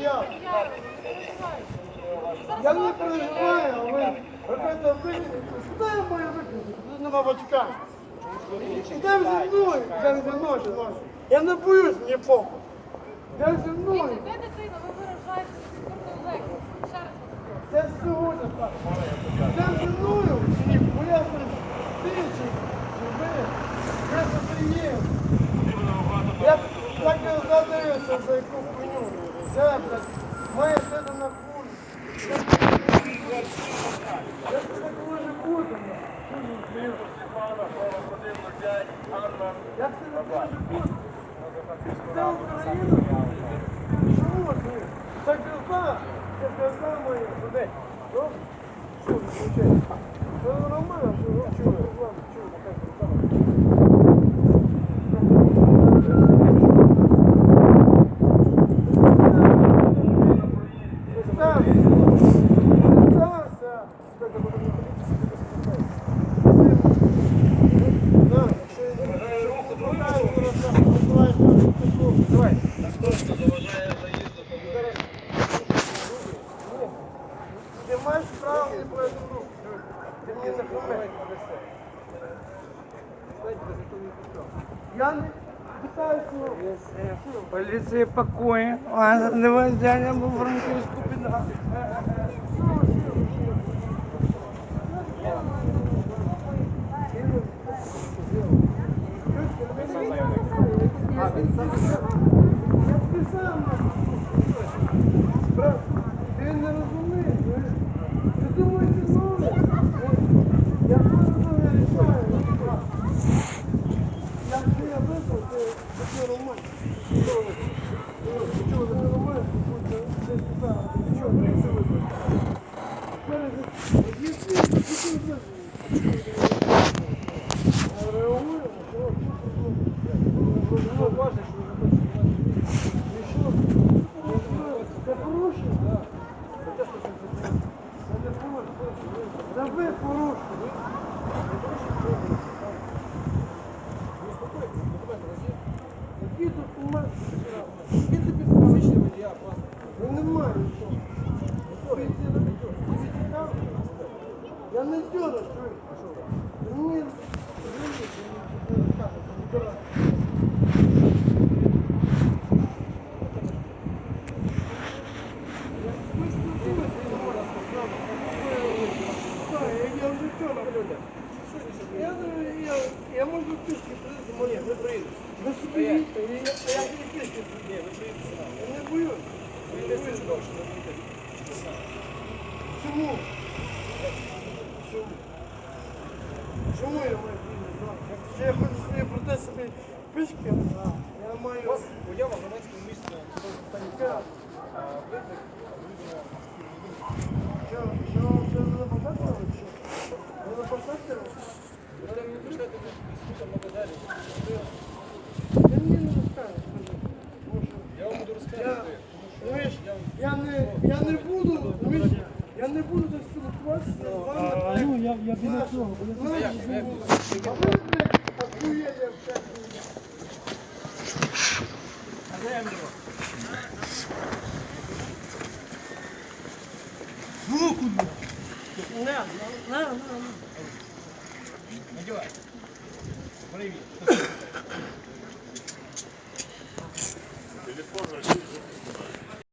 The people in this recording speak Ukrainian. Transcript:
Я. Я не переживаю, а ви робите виклики. Куди я маю виклики? Тут нема батька. Ідемо зі мною, ідемо зі мною. Я не боюсь, мені похуй. Ідемо зі мною. Де дитина? Ви виражаєтеся цим лексом. Ще раз. Це сьогодні так. Ідемо зі мною, мені пояснюють, ти чи, чи ви, де це ти. Я так і задивився за яку хуйню. Це, блядь, має сидіти на кулі. Я це так може бути, блядь. Як це не може бути? Це Україна. Чому ти? Це пізда. Це пізда моя. Куди? Що? Що ви кричите? Це нормально, що ви чули? Ладно, чули, так пізда. Давай. Ти маєш право руку. Ти мені. Поліція пакує. А, давай взяли по в піда. Я спеціально. Брат, ти не розумієш. Ти думаєш, ти знаєш? Я просто не рішаю. Я вже я випав, ти такі роман. Чого не роман? Будь це сюди. Чого не це випав? Якщо ти не реагує, що? Ну, бачиш, що і що? Це порушення? Це не порушення. Це ви порушили. Які документи? Які тобі посвідчення водія? Ну немає нічого. Я не дьора, що ви? Мені... Я вже вчора, блядь. Я, я, я можу пішки прийти, моє, не приїду. Собі їдьте, я, я, я не пішки Ні, ви приїдете. Я не боюсь. Ви йдете з дощ, Чому? Чому? Чому я маю приїхати? Чи я хочу собі пройти собі пішки? Я маю... У вас поява в громадському місці Яка? Що, що, що ви на посадку? Ви на посадку? Ви мені прийшлете слухам на базарі. Ти мені не розкажеш, скажи. Тому що Я вам буду Я, розказувати. знаєш, я не, буду, я не буду так спілкуватися з вами. Ну, я, я біля цього. бо я Знаєш, як? а ви, блядь, охуєли всякі. Не, не, не, не. Надівай. Привіт.